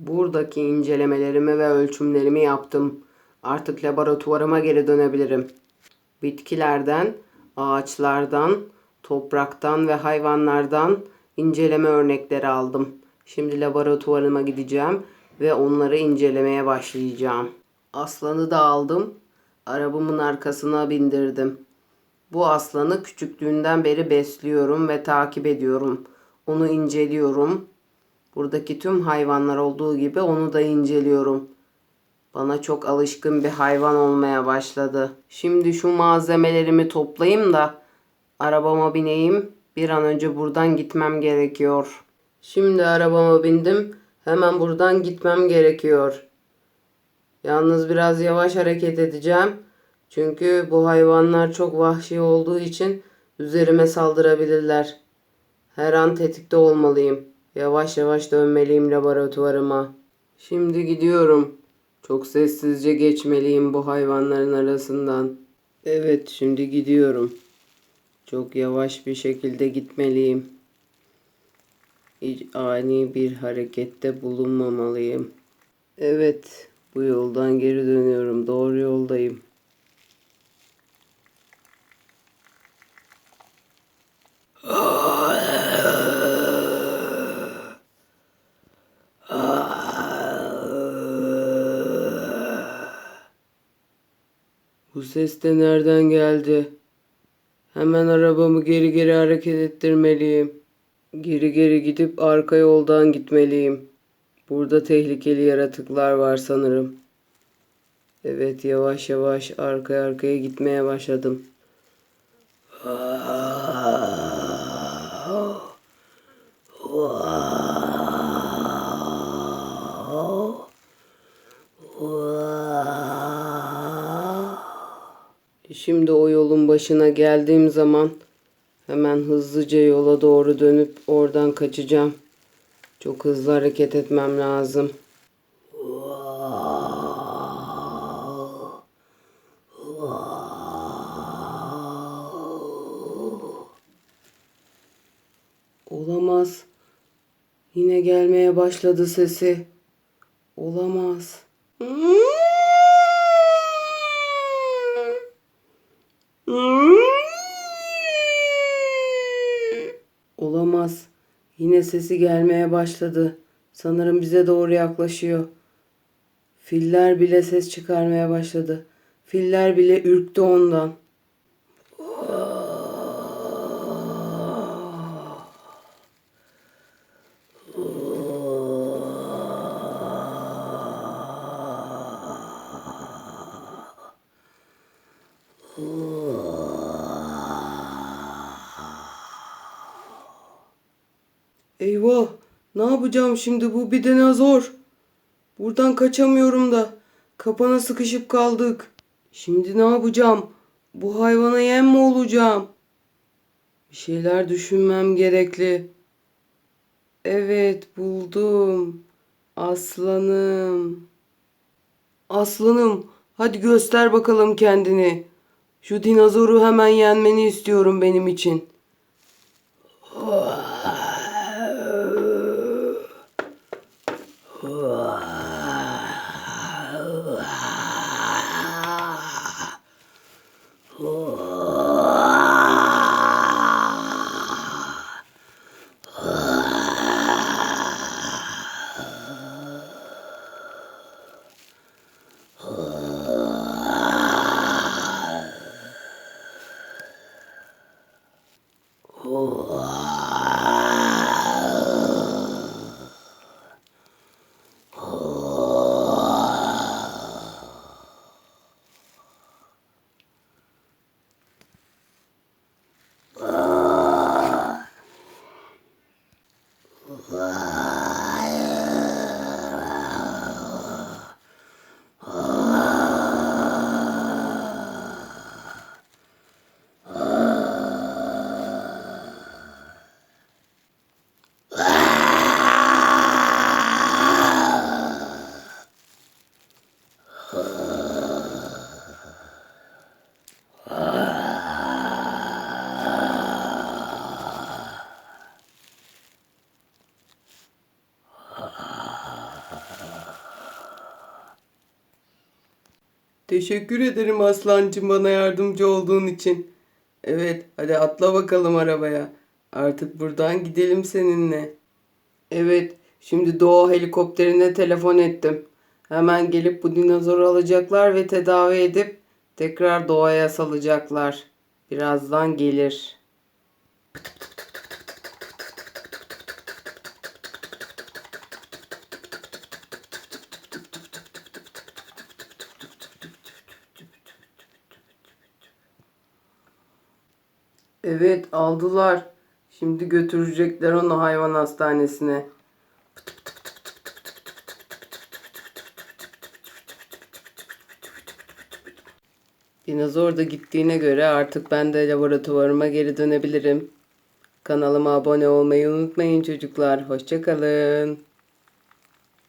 Buradaki incelemelerimi ve ölçümlerimi yaptım. Artık laboratuvarıma geri dönebilirim. Bitkilerden, ağaçlardan, topraktan ve hayvanlardan inceleme örnekleri aldım. Şimdi laboratuvarıma gideceğim ve onları incelemeye başlayacağım. Aslanı da aldım. Arabamın arkasına bindirdim. Bu aslanı küçüklüğünden beri besliyorum ve takip ediyorum. Onu inceliyorum. Buradaki tüm hayvanlar olduğu gibi onu da inceliyorum. Bana çok alışkın bir hayvan olmaya başladı. Şimdi şu malzemelerimi toplayayım da arabama bineyim. Bir an önce buradan gitmem gerekiyor. Şimdi arabama bindim. Hemen buradan gitmem gerekiyor. Yalnız biraz yavaş hareket edeceğim. Çünkü bu hayvanlar çok vahşi olduğu için üzerime saldırabilirler. Her an tetikte olmalıyım. Yavaş yavaş dönmeliyim laboratuvarıma. Şimdi gidiyorum. Çok sessizce geçmeliyim bu hayvanların arasından. Evet, şimdi gidiyorum. Çok yavaş bir şekilde gitmeliyim. Hiç ani bir harekette bulunmamalıyım. Evet, bu yoldan geri dönüyorum. Doğru Bu ses de nereden geldi? Hemen arabamı geri geri hareket ettirmeliyim. Geri geri gidip arka yoldan gitmeliyim. Burada tehlikeli yaratıklar var sanırım. Evet yavaş yavaş arka arkaya gitmeye başladım. Şimdi o yolun başına geldiğim zaman hemen hızlıca yola doğru dönüp oradan kaçacağım. Çok hızlı hareket etmem lazım. Olamaz. Yine gelmeye başladı sesi. Olamaz. Olamaz. Yine sesi gelmeye başladı. Sanırım bize doğru yaklaşıyor. Filler bile ses çıkarmaya başladı. Filler bile ürktü ondan. Eyvah! Ne yapacağım şimdi bu bir dinozor. Buradan kaçamıyorum da. Kapana sıkışıp kaldık. Şimdi ne yapacağım? Bu hayvana yem mi olacağım? Bir şeyler düşünmem gerekli. Evet buldum. Aslanım. Aslanım, hadi göster bakalım kendini. Şu dinozoru hemen yenmeni istiyorum benim için. Oh. Teşekkür ederim aslancım bana yardımcı olduğun için. Evet, hadi atla bakalım arabaya. Artık buradan gidelim seninle. Evet, şimdi doğa helikopterine telefon ettim. Hemen gelip bu dinozoru alacaklar ve tedavi edip tekrar doğaya salacaklar. Birazdan gelir. Evet aldılar. Şimdi götürecekler onu hayvan hastanesine. Dinozor da gittiğine göre artık ben de laboratuvarıma geri dönebilirim. Kanalıma abone olmayı unutmayın çocuklar. Hoşçakalın.